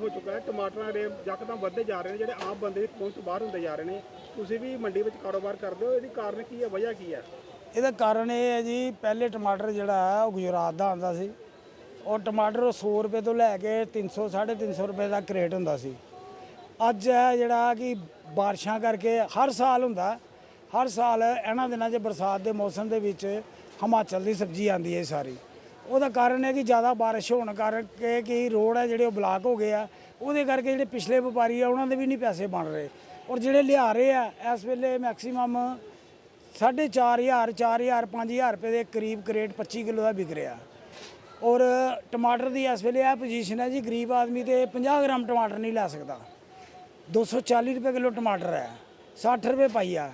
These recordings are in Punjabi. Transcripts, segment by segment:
ਹੋ ਚੁੱਕਾ ਹੈ। ਟਮਾਟਰਾਂ ਦੇ ਯਕਦਮ ਵੱਧਦੇ ਜਾ ਰਹੇ ਨੇ, ਜਿਹੜੇ ਆਮ ਬੰਦੇ ਦੀ ਪਹੁੰਚ ਤੋਂ ਬਾਹਰ ਹੁੰਦੇ ਜਾ ਰਹੇ ਨੇ। ਤੁਸੀਂ ਵੀ ਮੰਡੀ ਵਿੱਚ ਕਾਰੋਬਾਰ ਕਰਦੇ ਹੋ, ਇਹਦੀ ਕਾਰਨ ਕੀ ਹੈ, ਵਜ੍ਹਾ ਕੀ ਹੈ? ਇਹਦਾ ਕਾਰਨ ਇਹ ਹੈ ਜੀ, ਪਹਿਲੇ ਟਮਾਟਰ ਜਿਹੜਾ ਉਹ ਗੁਜਰਾਤ ਦਾ ਆਉਂਦਾ ਸੀ। ਉਹ ਟਮਾਟਰ 100 ਰੁਪਏ ਤੋਂ ਲੈ ਕੇ 300 350 ਰੁਪਏ ਦਾ ਕ੍ਰੇਟ ਹੁੰਦਾ ਸੀ। ਅੱਜ ਹੈ ਜਿਹੜਾ ਕਿ ਬਾਰਿਸ਼ਾਂ ਕਰਕੇ ਹਰ ਸਾਲ ਹੁੰਦਾ ਹਰ ਸਾਲ ਇਹਨਾਂ ਦਿਨਾਂ 'ਚ ਬਰਸਾਤ ਦੇ ਮੌਸਮ ਦੇ ਵਿੱਚ ਹਿਮਾਚਲ ਦੀ ਸਬਜ਼ੀ ਆਉਂਦੀ ਹੈ ਸਾਰੀ। ਉਹਦਾ ਕਾਰਨ ਹੈ ਕਿ ਜ਼ਿਆਦਾ ਬਾਰਿਸ਼ ਹੋਣ ਕਰਕੇ ਕਿ ਰੋਡ ਹੈ ਜਿਹੜੇ ਉਹ ਬਲਾਕ ਹੋ ਗਏ ਆ, ਉਹਦੇ ਕਰਕੇ ਜਿਹੜੇ ਪਿਛਲੇ ਵਪਾਰੀ ਆ ਉਹਨਾਂ ਦੇ ਵੀ ਨਹੀਂ ਪੈਸੇ ਬਣ ਰਹੇ। ਔਰ ਜਿਹੜੇ ਲਿਆ ਰਹੇ ਆ, ਇਸ ਵੇਲੇ ਮੈਕਸਿਮਮ ਸਾਢੇ ਚਾਰ ਹਜ਼ਾਰ ਚਾਰ ਹਜ਼ਾਰ, ਪੰਜ ਹਜ਼ਾਰ ਰੁਪਏ ਦੇ ਕਰੀਬ ਕਰੇਟ 25 ਕਿਲੋ ਦਾ ਵਿਕ ਰਿਹਾ। ਔਰ ਟਮਾਟਰ ਦੀ ਇਸ ਵੇਲੇ ਇਹ ਪੋਜੀਸ਼ਨ ਹੈ ਜੀ, ਗਰੀਬ ਆਦਮੀ ਤੇ 50 ਗ੍ਰਾਮ ਟਮਾਟਰ ਨਹੀਂ ਲੈ ਸਕਦਾ। 240 ਰੁਪਏ ਕਿਲੋ ਟਮਾਟਰ ਹੈ 60 ਰੁਪਏ ਪਾਈਆ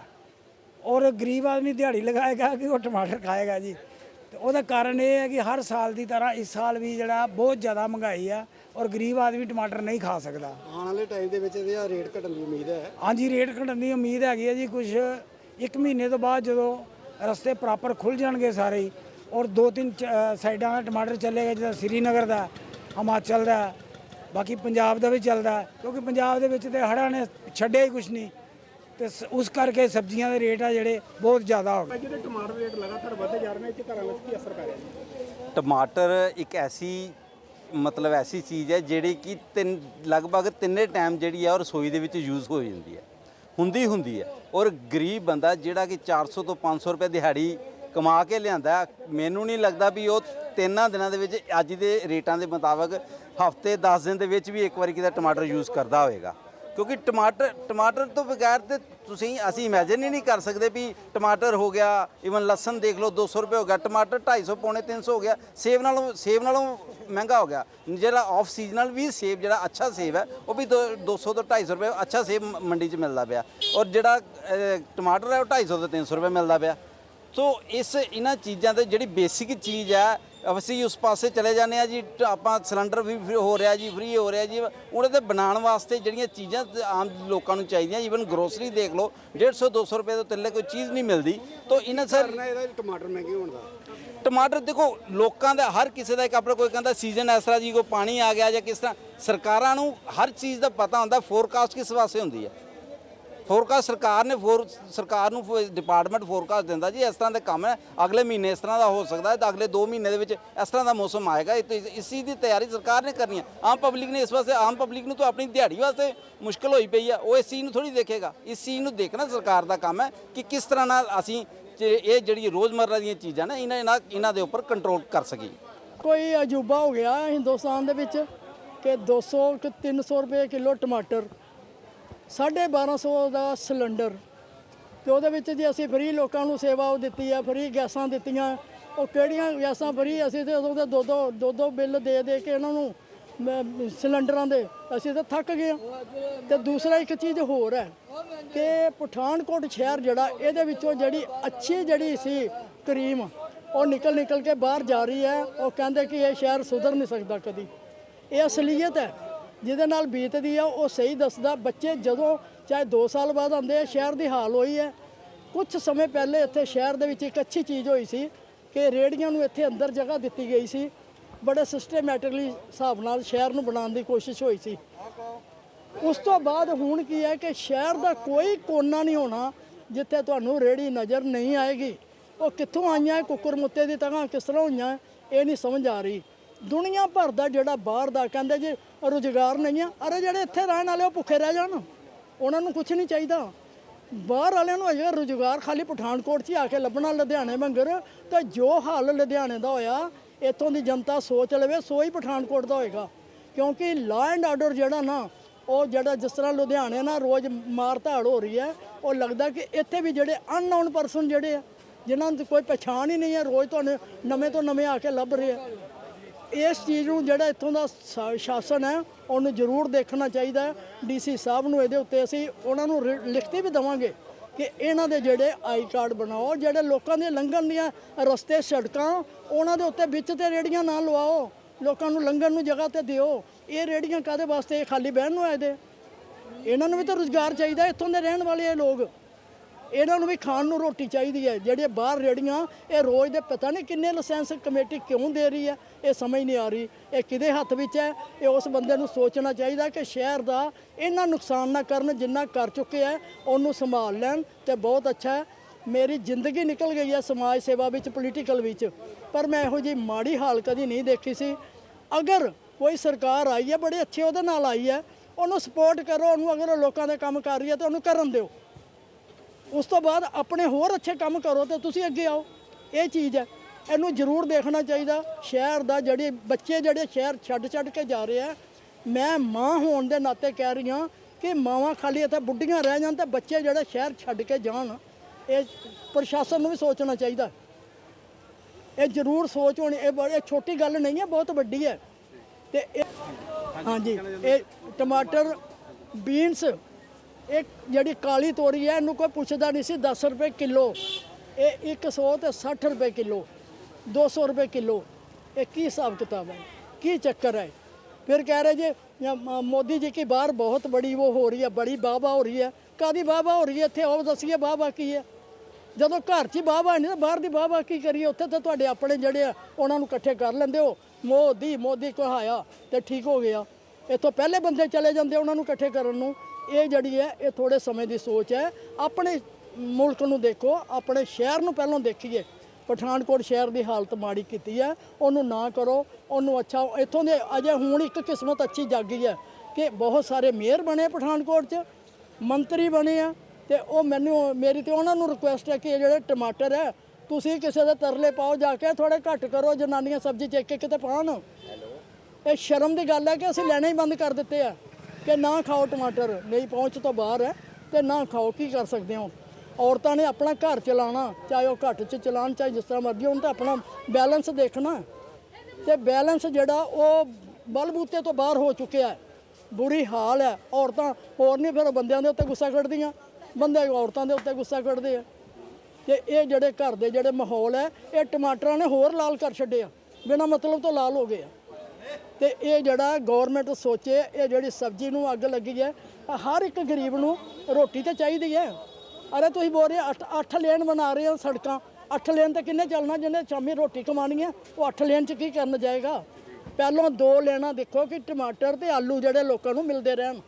ਔਰ ਗਰੀਬ ਆਦਮੀ ਦਿਹਾੜੀ ਲਗਾਏਗਾ ਕਿ ਉਹ ਟਮਾਟਰ ਖਾਏਗਾ ਜੀ। ਤੇ ਉਹਦਾ ਕਾਰਨ ਇਹ ਹੈ ਕਿ ਹਰ ਸਾਲ ਦੀ ਤਰ੍ਹਾਂ ਇਸ ਸਾਲ ਵੀ ਜਿਹੜਾ ਬਹੁਤ ਜ਼ਿਆਦਾ ਮਹਿੰਗਾਈ ਆ ਔਰ ਗਰੀਬ ਆਦਮੀ ਟਮਾਟਰ ਨਹੀਂ ਖਾ ਸਕਦਾ। ਆਉਣ ਵਾਲੇ ਟਾਈਮ ਦੇ ਵਿੱਚ ਇਹਦਾ ਰੇਟ ਘਟਣ ਦੀ ਉਮੀਦ ਹੈ। ਹਾਂਜੀ ਰੇਟ ਘਟਣ ਦੀ ਉਮੀਦ ਹੈਗੀ ਹੈ ਜੀ। ਕੁਝ ਇੱਕ ਮਹੀਨੇ ਤੋਂ ਬਾਅਦ ਜਦੋਂ ਰਸਤੇ ਪ੍ਰੋਪਰ ਖੁੱਲ ਜਾਣਗੇ ਸਾਰੇ ਹੀ ਔਰ ਦੋ ਤਿੰਨ ਸਾਈਡਾਂ ਦਾ ਟਮਾਟਰ ਚੱਲੇਗਾ ਜਿੱਦਾਂ ਸ੍ਰੀਨਗਰ ਦਾ ਹਿਮਾਚਲ ਦਾ ਬਾਕੀ ਪੰਜਾਬ ਦਾ ਵੀ ਚੱਲਦਾ ਕਿਉਂਕਿ ਪੰਜਾਬ ਦੇ ਵਿੱਚ ਤੇ ਹੜ੍ਹਾਂ ਨੇ ਛੱਡਿਆ ਹੀ ਕੁਝ ਨਹੀਂ। ਤੇ ਸ- ਉਸ ਕਰਕੇ ਸਬਜ਼ੀਆਂ ਦੇ ਰੇਟ ਆ ਜਿਹੜੇ ਬਹੁਤ ਜ਼ਿਆਦਾ ਹੋ ਗਏ। ਜਿਹੜੇ ਟਮਾਟਰ ਰੇਟ ਲਗਾਤਾਰ ਵੱਧਦੇ ਜਾ ਰਹੇ ਨੇ ਇਹ 'ਚ ਘਰਾਂ ਵਿੱਚ ਕੀ ਅਸਰ ਪੈ ਰਿਹਾ ਜੀ? ਟਮਾਟਰ ਇੱਕ ਐਸੀ ਮਤਲਬ ਐਸੀ ਚੀਜ਼ ਹੈ ਜਿਹੜੀ ਕਿ ਤਿੰਨ ਲਗਭਗ ਤਿੰਨੇ ਟਾਈਮ ਜਿਹੜੀ ਹੈ ਉਹ ਰਸੋਈ ਦੇ ਵਿੱਚ ਯੂਜ਼ ਹੋ ਜਾਂਦੀ ਹੈ। ਹੁੰਦੀ ਹੁੰਦੀ ਹੈ। ਔਰ ਗਰੀਬ ਬੰਦਾ ਜਿਹੜਾ ਕਿ 400 ਤੋਂ 500 ਰੁਪਏ ਦਿਹਾੜੀ ਕਮਾ ਕੇ ਲਿਆਂਦਾ ਮੈਨੂੰ ਨਹੀਂ ਲੱਗਦਾ ਵੀ ਉਹ ਤਿੰਨਾਂ ਦਿਨਾਂ ਦੇ ਵਿੱਚ ਅੱਜ ਦੇ ਰੇਟਾਂ ਦੇ ਮੁਤਾਬਕ ਹਫ਼ਤੇ 10 ਦਿਨ ਦੇ ਵਿੱਚ ਵੀ ਇੱਕ ਵਾਰੀ ਕਿਤੇ ਟਮਾਟਰ ਯੂਜ਼ ਕਰਦਾ ਹੋਵੇਗਾ। ਕਿਉਂਕਿ ਟਮਾਟਰ ਟਮਾਟਰ ਤੋਂ ਬਗੈਰ ਤੇ ਤੁਸੀਂ, ਅਸੀਂ ਇਮੇਜਿਨ ਹੀ ਨਹੀਂ ਕਰ ਸਕਦੇ ਵੀ ਟਮਾਟਰ ਹੋ ਗਿਆ ਇਵਨ ਲਸਣ ਦੇਖ ਲਓ 200 ਰੁਪਏ ਹੋ ਗਿਆ, ਟਮਾਟਰ 250 ਪੌਣੇ 300 ਹੋ ਗਿਆ, ਸੇਬ ਨਾਲੋਂ ਸੇਬ ਨਾਲੋਂ ਮਹਿੰਗਾ ਹੋ ਗਿਆ। ਜਿਹੜਾ ਆਫ ਸੀਜ਼ਨਲ ਵੀ ਸੇਬ, ਜਿਹੜਾ ਅੱਛਾ ਸੇਬ ਹੈ, ਉਹ ਵੀ ਦੋ- 200 ਤੋਂ 250 ਰੁਪਏ ਅੱਛਾ ਸੇਬ ਮੰਡੀ 'ਚ ਮਿਲਦਾ ਪਿਆ। ਔਰ ਜਿਹੜਾ ਟਮਾਟਰ ਹੈ, ਉਹ 250 ਤੋਂ 300 ਰੁਪਏ ਮਿਲਦਾ ਪਿਆ। ਸੋ ਇਸ ਇਹਨਾਂ ਚੀਜ਼ਾਂ ਤੇ ਜਿਹੜੀ ਬੇਸਿਕ ਚੀਜ਼ ਹੈ ਅਸੀਂ ਉਸ ਪਾਸੇ ਚਲੇ ਜਾਂਦੇ ਆ ਜੀ ਆਪਾਂ ਸਿਲੰਡਰ ਵੀ free ਹੋ ਰਿਹਾ ਜੀ ਫ੍ਰੀ ਹੋ ਰਿਹਾ ਜੀ। ਉਹਦੇ ਤੇ ਬਣਾਉਣ ਵਾਸਤੇ ਜਿਹੜੀਆਂ ਚੀਜ਼ਾਂ ਤੇ ਆਮ ਲੋਕਾਂ ਨੂੰ ਚਾਹੀਦੀਆਂ ਈਵਨ ਗਰੋਸਰੀ ਦੇਖ ਲਓ 150 200 ਰੁਪਏ ਤੋਂ ਥੱਲੇ ਕੋਈ ਚੀਜ਼ ਨਹੀਂ ਮਿਲਦੀ। ਤਾਂ ਇਹਨਾਂ ਸਰ ਕਰਨਾ ਇਹਦਾ ਟਮਾਟਰ ਮਹਿੰਗੇ ਹੋਣ ਦਾ। ਟਮਾਟਰ ਦੇਖੋ ਲੋਕਾਂ ਦਾ ਹਰ ਕਿਸੇ ਦਾ ਇੱਕ ਆਪਣਾ ਕੋਈ ਕਹਿੰਦਾ ਸੀਜ਼ਨ ਇਸ ਤਰ੍ਹਾਂ ਜੀ ਕੋਈ ਪਾਣੀ ਆ ਗਿਆ ਜਾਂ ਕਿਸ ਤਰ੍ਹਾਂ ਸਰਕਾਰਾਂ ਨੂੰ ਹਰ ਚੀਜ਼ ਦਾ ਪਤਾ ਹੁੰਦਾ ਫੋਰਕਾਸਟ ਕਿਸ ਵਾਸਤੇ ਹੁੰਦੀ ਹੈ। ਫੋਰਕਾਸਟ ਸਰਕਾਰ ਨੇ ਫੋਰ ਸਰਕਾਰ ਨੂੰ ਡਿਪਾਰਟਮੈਂਟ ਫੋਰਕਾਸਟ ਦਿੰਦਾ ਜੀ, ਇਸ ਤਰ੍ਹਾਂ ਦੇ ਕੰਮ ਹੈ। ਅਗਲੇ ਮਹੀਨੇ ਇਸ ਤਰ੍ਹਾਂ ਦਾ ਹੋ ਸਕਦਾ ਹੈ ਤਾਂ ਅਗਲੇ 2 ਮਹੀਨੇ ਦੇ ਵਿੱਚ ਇਸ ਤਰ੍ਹਾਂ ਦਾ ਮੌਸਮ ਆਏਗਾ। ਇਹ ਇਸ ਚੀਜ਼ ਦੀ ਤਿਆਰੀ ਸਰਕਾਰ ਨੇ ਕਰਨੀ ਹੈ। ਆਮ ਪਬਲਿਕ ਨੇ ਇਸ ਵਾਸਤੇ ਆਮ ਪਬਲਿਕ ਨੂੰ ਤਾਂ ਆਪਣੀ ਦਿਹਾੜੀ ਵਾਸਤੇ ਮੁਸ਼ਕਲ ਹੋਈ ਪਈ ਹੈ। ਉਹ ਇਸ ਚੀਜ਼ ਨੂੰ ਥੋੜੀ ਦੇਖੇਗਾ। ਇਸ ਚੀਜ਼ ਨੂੰ ਦੇਖਣਾ ਸਰਕਾਰ ਦਾ ਕੰਮ ਹੈ ਕਿ ਕਿਸ ਤਰ੍ਹਾਂ ਨਾਲ ਅਸੀਂ ਇਹ ਜਿਹੜੀ ਰੋਜ਼ਮਰਰਾ ਦੀਆਂ ਚੀਜ਼ਾਂ ਨੇ, ਇਹਨਾਂ ਇਹਨਾਂ ਇਹਨਾਂ ਦੇ ਉੱਪਰ ਕੰਟਰੋਲ ਕਰ ਸਕੀਏ। ਕੋਈ ਅਜੂਬਾ ਹੋ ਗਿਆ ਹਿੰਦੁਸਤਾਨ ਦੇ ਵਿੱਚ ਕਿ 200 ਕਿ 300 ਰੁਪਏ ਕਿਲੋ ਟਮਾਟਰ 1250 ਦਾ ਸਿਲੰਡਰ ਤੇ ਉਹਦੇ ਵਿੱਚ ਜੇ ਅਸੀਂ ਫ੍ਰੀ ਲੋਕਾਂ ਨੂੰ ਸੇਵਾ ਉਹ ਦਿੱਤੀ ਆ, ਫ੍ਰੀ ਗੈਸਾਂ ਦਿੱਤੀਆਂ, ਉਹ ਕਿਹੜੀਆਂ ਗੈਸਾਂ ਫ੍ਰੀ? ਅਸੀਂ ਤੇ ਉਦੋਂ ਦੇ ਦੋ ਦੋ ਦੋ ਦੋ ਬਿੱਲ ਦੇ ਦੇ ਕੇ ਇਹਨਾਂ ਨੂੰ ਸਿਲੰਡਰਾਂ ਦੇ, ਅਸੀਂ ਤਾਂ ਥੱਕ ਗਏ ਹਾਂ। ਤੇ ਦੂਸਰਾ ਇੱਕ ਚੀਜ਼ ਹੋਰ ਹੈ ਕਿ ਪਠਾਨਕੋਟ ਸ਼ਹਿਰ ਜਿਹੜਾ, ਇਹਦੇ ਵਿੱਚੋਂ ਜਿਹੜੀ ਅੱਛੀ ਜਿਹੜੀ ਸੀ ਕਰੀਮ, ਉਹ ਨਿਕਲ ਨਿਕਲ ਕੇ ਬਾਹਰ ਜਾ ਰਹੀ ਹੈ। ਉਹ ਕਹਿੰਦੇ ਕਿ ਇਹ ਸ਼ਹਿਰ ਸੁਧਰ ਨਹੀਂ ਸਕਦਾ ਕਦੀ। ਇਹ ਅਸਲੀਅਤ ਹੈ। ਜਿਹਦੇ ਨਾਲ ਬੀਤਦੀ ਆ, ਉਹ ਸਹੀ ਦੱਸਦਾ। ਬੱਚੇ ਜਦੋਂ ਚਾਹੇ 2 ਸਾਲ ਬਾਅਦ ਆਉਂਦੇ ਆ, ਸ਼ਹਿਰ ਦੀ ਹਾਲ ਹੋਈ ਹੈ। ਕੁਝ ਸਮੇਂ ਪਹਿਲੇ ਇੱਥੇ ਸ਼ਹਿਰ ਦੇ ਵਿੱਚ ਇੱਕ ਅੱਛੀ ਚੀਜ਼ ਹੋਈ ਸੀ ਕਿ ਰੇੜੀਆਂ ਨੂੰ ਇੱਥੇ ਅੰਦਰ ਜਗ੍ਹਾ ਦਿੱਤੀ ਗਈ ਸੀ। ਬੜੇ ਸਿਸਟਮੈਟਿਕਲੀ ਹਿਸਾਬ ਨਾਲ ਸ਼ਹਿਰ ਨੂੰ ਬਣਾਉਣ ਦੀ ਕੋਸ਼ਿਸ਼ ਹੋਈ ਸੀ। ਉਸ ਤੋਂ ਬਾਅਦ ਹੁਣ ਕੀ ਹੈ ਕਿ ਸ਼ਹਿਰ ਦਾ ਕੋਈ ਕੋਨਾ ਨਹੀਂ ਹੋਣਾ, ਜਿੱਥੇ ਤੁਹਾਨੂੰ ਰੇੜੀ ਨਜ਼ਰ ਨਹੀਂ ਆਏਗੀ। ਉਹ ਕਿੱਥੋਂ ਆਈਆਂ ਇਹ ਕੁੱਕਰ ਮੁੱਤੇ ਦੀ ਤਰ੍ਹਾਂ ਕਿਸ ਤਰ੍ਹਾਂ ਹੋਈਆਂ, ਇਹ ਨਹੀਂ ਸਮਝ ਆ ਰਹੀ। ਦੁਨੀਆ ਭਰ ਦਾ ਜਿਹੜਾ ਬਾਹਰ ਦਾ ਕਹਿੰਦੇ ਜੀ ਰੁਜ਼ਗਾਰ ਨਹੀਂ ਆ, ਅਰੇ ਜਿਹੜੇ ਇੱਥੇ ਰਹਿਣ ਵਾਲੇ ਉਹ ਭੁੱਖੇ ਰਹਿ ਜਾਣ। ਉਹਨਾਂ ਨੂੰ ਕੁਝ ਨਹੀਂ ਚਾਹੀਦਾ। ਬਾਹਰ ਵਾਲਿਆਂ ਨੂੰ ਅਜੇ ਰੁਜ਼ਗਾਰ ਖਾਲੀ ਪਠਾਨਕੋਟ 'ਚ ਹੀ ਆ ਕੇ ਲੱਭਣਾ ਲੁਧਿਆਣੇ ਮੰਗਰ ਤਾਂ ਜੋ ਹਾਲ ਲੁਧਿਆਣੇ ਦਾ ਹੋਇਆ, ਇੱਥੋਂ ਦੀ ਜਨਤਾ ਸੋਚ ਲਵੇ, ਸੋ ਹੀ ਪਠਾਨਕੋਟ ਦਾ ਹੋਏਗਾ। ਕਿਉਂਕਿ ਲਾਅ ਐਂਡ ਆਰਡਰ ਜਿਹੜਾ ਨਾ, ਉਹ ਜਿਹੜਾ ਜਿਸ ਤਰ੍ਹਾਂ ਲੁਧਿਆਣੇ ਨਾਲ ਰੋਜ਼ ਮਾਰ ਧਾੜ ਹੋ ਰਹੀ ਹੈ, ਉਹ ਲੱਗਦਾ ਕਿ ਇੱਥੇ ਵੀ ਜਿਹੜੇ ਅਨਨੋਨ ਪਰਸਨ ਜਿਹੜੇ ਆ, ਜਿਨ੍ਹਾਂ ਦੀ ਕੋਈ ਪਛਾਣ ਹੀ ਨਹੀਂ ਹੈ, ਰੋਜ਼ ਤੁਹਾਨੂੰ ਨਵੇਂ ਤੋਂ ਨਵੇਂ ਆ ਕੇ ਲੱਭ ਰਹੇ ਆ। ਇਸ ਚੀਜ਼ ਨੂੰ ਜਿਹੜਾ ਇੱਥੋਂ ਦਾ ਸ਼ਾ- ਸ਼ਾਸਨ ਹੈ, ਉਹਨੂੰ ਜ਼ਰੂਰ ਦੇਖਣਾ ਚਾਹੀਦਾ ਹੈ। ਡੀਸੀ ਸਾਹਿਬ ਨੂੰ ਇਹਦੇ ਉੱਤੇ ਅਸੀਂ ਉਹਨਾਂ ਨੂੰ ਲਿਖਤੀ ਵੀ ਦੇਵਾਂਗੇ ਕਿ ਇਹਨਾਂ ਦੇ ਜਿਹੜੇ ਆਈ ਕਾਰਡ ਬਣਾਓ, ਜਿਹੜੇ ਲੋਕਾਂ ਦੇ ਲੰਘਣ ਦੀਆਂ ਰਸਤੇ, ਸੜਕਾਂ, ਉਹਨਾਂ ਦੇ ਉੱਤੇ ਵਿੱਚ ਤੇ ਰੇੜੀਆਂ ਨਾ ਲਵਾਓ। ਲੋਕਾਂ ਨੂੰ ਲੰਘਣ ਨੂੰ ਜਗ੍ਹਾ ਤੇ ਦਿਓ। ਇਹ ਰੇੜੀਆਂ ਕਾਦੇ ਵਾਸਤੇ? ਖਾਲੀ ਬਹਿਣ ਨੂੰ ਆਏ ਦੇ ਇਹਨਾਂ ਨੂੰ ਵੀ ਤਾਂ ਰੁਜ਼ਗਾਰ ਚਾਹੀਦਾ, ਇੱਥੋਂ ਦੇ ਰਹਿਣ ਵਾਲੇ ਇਹ ਲੋਕ। ਇਹਨਾਂ ਨੂੰ ਵੀ ਖਾਣ ਨੂੰ ਰੋਟੀ ਚਾਹੀਦੀ ਹੈ। ਜਿਹੜੇ ਬਾਹਰ ਰੇੜੀਆਂ ਇਹ ਰੋਜ਼ ਦੇ ਪਤਾ ਨਹੀਂ ਕਿੰਨੇ ਲਾਇਸੈਂਸ ਕਮੇਟੀ ਕਿਉਂ ਦੇ ਰਹੀ ਹੈ। ਇਹ ਸਮਝ ਨਹੀਂ ਆ ਰਹੀ। ਇਹ ਕਿਹਦੇ ਹੱਥ ਵਿੱਚ ਹੈ? ਇਹ ਉਸ ਬੰਦੇ ਨੂੰ ਸੋਚਣਾ ਚਾਹੀਦਾ ਕਿ ਸ਼ਹਿਰ ਦਾ ਇਹਨਾਂ ਨੁਕਸਾਨ ਨਾ ਕਰਨ ਜਿੰਨਾ ਕਰ ਚੁੱਕੇ ਹੈ, ਉਹਨੂੰ ਸੰਭਾਲ ਲੈਣ ਤੇ ਬਹੁਤ ਅੱਛਾ ਹੈ। ਮੇਰੀ ਜ਼ਿੰਦਗੀ ਨਿਕਲ ਗਈ ਹੈ ਸਮਾਜ ਸੇਵਾ ਵਿੱਚ ਪੋਲੀਟੀਕਲ ਵਿੱਚ। ਪਰ ਮੈਂ ਇਹੋ ਜਿਹੀ ਮਾੜੀ ਹਾਲ ਕਦੀ ਨਹੀਂ ਦੇਖੀ ਸੀ। ਅਗਰ ਕੋਈ ਸਰਕਾਰ ਆਈ ਹੈ, ਬੜੇ ਅੱਛੇ ਉਹਦੇ ਨਾਲ ਆਈ ਹੈ, ਉਹਨੂੰ ਸਪੋਰਟ ਕਰੋ, ਉਹਨੂੰ ਅਗਰ ਉਹ ਲੋਕਾਂ ਦੇ ਕੰਮ ਕਰ ਰਹੀ ਹੈ, ਤਾਂ ਉਹਨੂੰ ਕਰਨ ਦਿਓ। ਉਸ ਤੋਂ ਬਾਅਦ ਆਪਣੇ ਹੋਰ ਅੱਛੇ ਕੰਮ ਕਰੋ ਤੇ ਤੁਸੀਂ ਅੱਗੇ ਆਓ। ਇਹ ਚੀਜ਼ ਹੈ। ਇਹਨੂੰ ਜ਼ਰੂਰ ਦੇਖਣਾ ਚਾਹੀਦਾ। ਸ਼ਹਿਰ ਦਾ ਜਿਹੜੇ ਬੱਚੇ ਜਿਹੜੇ ਸ਼ਹਿਰ ਛੱਡ ਛੱਡ ਕੇ ਜਾ ਰਹੇ ਆ, ਮੈਂ ਮਾਂ ਹੋਣ ਦੇ ਨਾਤੇ ਕਹਿ ਰਹੀ ਹਾਂ ਕਿ ਮਾਵਾਂ ਖਾਲੀ ਇੱਥੇ ਬੁੱਢੀਆਂ ਰਹਿ ਜਾਣ ਤੇ ਬੱਚੇ ਜਿਹੜੇ ਸ਼ਹਿਰ ਛੱਡ ਕੇ ਜਾਣ। ਇਹ ਪ੍ਰਸ਼ਾਸਨ ਨੂੰ ਵੀ ਸੋਚਣਾ ਚਾਹੀਦਾ। ਇਹ ਜ਼ਰੂਰ ਸੋਚ ਹੋਣੀ। ਇਹ ਬੜੀ, ਇਹ ਛੋਟੀ ਗੱਲ ਨਹੀਂ ਹੈ, ਬਹੁਤ ਵੱਡੀ ਹੈ। ਤੇ ਇਹ ਹਾਂਜੀ, ਇਹ ਟਮਾਟਰ, ਬੀਨਸ ਇਹ ਜਿਹੜੀ ਕਾਲੀ ਤੋਰੀ ਹੈ, ਇਹਨੂੰ ਕੋਈ ਪੁੱਛਦਾ ਨਹੀਂ ਸੀ 10 ਰੁਪਏ ਕਿਲੋ। ਇਹ 100 ਤੇ 60 ਰੁਪਏ ਕਿਲੋ 200 ਰੁਪਏ ਕਿਲੋ। ਇਹ ਕੀ ਹਿਸਾਬ ਕਿਤਾਬ ਹੈ? ਕੀ ਚੱਕਰ ਹੈ? ਫਿਰ ਕਹਿ ਰਹੇ ਜੇ ਮੋਦੀ ਜੀ ਕੀ ਬਾਹਰ ਬਹੁਤ ਬੜੀ ਉਹ ਹੋ ਰਹੀ ਹੈ, ਬੜੀ ਬਾਬਾ ਹੋ ਰਹੀ ਹੈ। ਕਾਦੀ ਬਾਬਾ ਹੋ ਰਹੀ ਹੈ? ਇੱਥੇ ਆਓ, ਦੱਸੀਏ ਬਾਬਾ ਕੀ ਹੈ? ਜਦੋਂ ਘਰ 'ਚ ਹੀ ਬਾਬਾ ਨਹੀਂ, ਤਾਂ ਬਾਹਰ ਦੀ ਬਾਬਾ ਕੀ ਕਰੀਏ? ਉੱਥੇ ਤਾਂ ਤੁਹਾਡੇ ਆਪਣੇ ਜਿਹੜੇ ਆ, ਉਹਨਾਂ ਨੂੰ ਇਕੱਠੇ ਕਰ ਲੈਂਦੇ ਹੋ। ਮੋਦੀ ਮੋਦੀ ਕਹਾਇਆ ਤੇ ਠੀਕ ਹੋ ਗਿਆ। ਇਥੋਂ ਪਹਿਲੇ ਬੰਦੇ ਚਲੇ ਜਾਂਦੇ ਉਹਨਾਂ ਨੂੰ ਇਕੱਠੇ ਕਰਨ ਨੂੰ। ਇਹ ਜਿਹੜੀ ਹੈ, ਇਹ ਥੋੜੇ ਸਮੇਂ ਦੀ ਸੋਚ ਹੈ। ਆਪਣੇ ਮੁਲਕ ਨੂੰ ਦੇਖੋ, ਆਪਣੇ ਸ਼ਹਿਰ ਨੂੰ ਪਹਿਲਾਂ ਦੇਖੀਏ। ਪਠਾਨਕੋਟ ਸ਼ਹਿਰ ਦੀ ਹਾਲਤ ਮਾੜੀ ਕੀਤੀ ਹੈ। ਉਹਨੂੰ ਨਾ ਕਰੋ। ਉਹਨੂੰ ਅੱਛਾ, ਇੱਥੋਂ ਦੇ ਅਜੇ ਹੁਣ ਇੱਕ ਕਿਸਮਤ ਅੱਛੀ ਜਾਗੀ ਹੈ ਕਿ ਬਹੁਤ ਸਾਰੇ ਮੇਅਰ ਬਣੇ ਪਠਾਨਕੋਟ 'ਚ, ਮੰਤਰੀ ਬਣੇ ਆ ਤੇ ਉਹ ਮੈਨੂੰ, ਮੇਰੀ ਤੇ ਉਹਨਾਂ ਨੂੰ ਰਿਕੁਐਸਟ ਹੈ ਕਿ ਇਹ ਜਿਹੜੇ ਟਮਾਟਰ ਹੈ, ਤੁਸੀਂ ਕਿਸੇ ਦੇ ਤਰਲੇ ਪਾਓ, ਜਾ ਕੇ ਥੋੜੇ ਘੱਟ ਕਰੋ, ਜਨਾਨੀਆਂ ਸਬਜ਼ੀ ਚੱਕ ਕੇ ਕਿਤੇ ਪਾਣ ਇਹ ਸ਼ਰਮ ਦੀ ਗੱਲ ਹੈ ਕਿ ਅਸੀਂ ਲੈਣੇ ਹੀ ਬੰਦ ਕਰ ਦਿੱਤੇ ਆ। ਕਿ ਨਾ ਖਾਓ ਟਮਾਟਰ ਨਹੀਂ ਪਹੁੰਚ ਤੋਂ ਬਾਹਰ ਹੈ, ਤੇ ਨਾ ਖਾਓ, ਕੀ ਕਰ ਸਕਦੇ ਹੋ? ਔਰਤਾਂ ਨੇ ਆਪਣਾ ਘਰ ਚਲਾਉਣਾ, ਚਾਹੇ ਉਹ ਘੱਟ ਚ ਚਲਾਉਣ, ਚਾਹੇ ਜਿਸ ਤਰ੍ਹਾਂ ਮਰਜ਼ੀ, ਉਹਨਾਂ ਤਾਂ ਆਪਣਾ ਬੈਲੈਂਸ ਦੇਖਣਾ। ਤੇ ਬੈਲੈਂਸ ਜਿਹੜਾ, ਉਹ ਬਲਬੂਤੇ ਤੋਂ ਬਾਹਰ ਹੋ ਚੁੱਕਿਆ ਹੈ। ਬੁਰੀ ਹਾਲ ਹੈ। ਔਰਤਾਂ ਹੋਰ ਨਹੀਂ, ਫਿਰ ਬੰਦਿਆਂ ਦੇ ਉੱਤੇ ਗੁੱਸਾ ਕੱਢਦੀਆਂ। ਬੰਦੇ ਔਰਤਾਂ ਦੇ ਉੱਤੇ ਗੁੱਸਾ ਕੱਢਦੇ ਆ। ਤੇ ਇਹ ਜਿਹੜੇ ਘਰ ਦੇ ਜਿਹੜੇ ਮਾਹੌਲ ਹੈ, ਇਹ ਟਮਾਟਰਾਂ ਨੇ ਹੋਰ ਲਾਲ ਕਰ ਛੱਡੇ ਆ। ਬਿਨਾਂ ਮਤਲਬ ਤੋਂ ਲਾਲ ਹੋ ਗਏ ਆ। ਤੇ ਇਹ ਜਿਹੜਾ ਗਵਰਨਮੈਂਟ ਸੋਚੇ, ਇਹ ਜਿਹੜੀ ਸਬਜ਼ੀ ਨੂੰ ਅੱਗ ਲੱਗੀ ਹੈ ਹਰ ਇੱਕ ਗਰੀਬ ਨੂੰ ਰੋਟੀ ਤਾਂ ਚਾਹੀਦੀ ਹੈ। ਅਰੇ ਤੁਸੀਂ ਬੋਲ ਰਹੇ ਅੱਠ ਅੱਠ ਲੇਨ ਬਣਾ ਰਹੇ ਹੋ ਸੜਕਾਂ। ਅੱਠ ਲੇਨ ਤੇ ਕਿੰਨੇ ਚੱਲਣਾ, ਜਿਹਨੇ ਸ਼ਾਮੀ ਰੋਟੀ ਕਮਾਣੀ ਹੈ, ਉਹ ਅੱਠ ਲੇਨ 'ਚ ਕੀ ਕਰਨ ਜਾਏਗਾ? ਪਹਿਲਾਂ ਦੋ ਲੈਣਾ ਦੇਖੋ ਕਿ ਟਮਾਟਰ ਤੇ ਆਲੂ ਜਿਹੜੇ ਲੋਕਾਂ ਨੂੰ ਮਿਲਦੇ ਰਹਿਣ।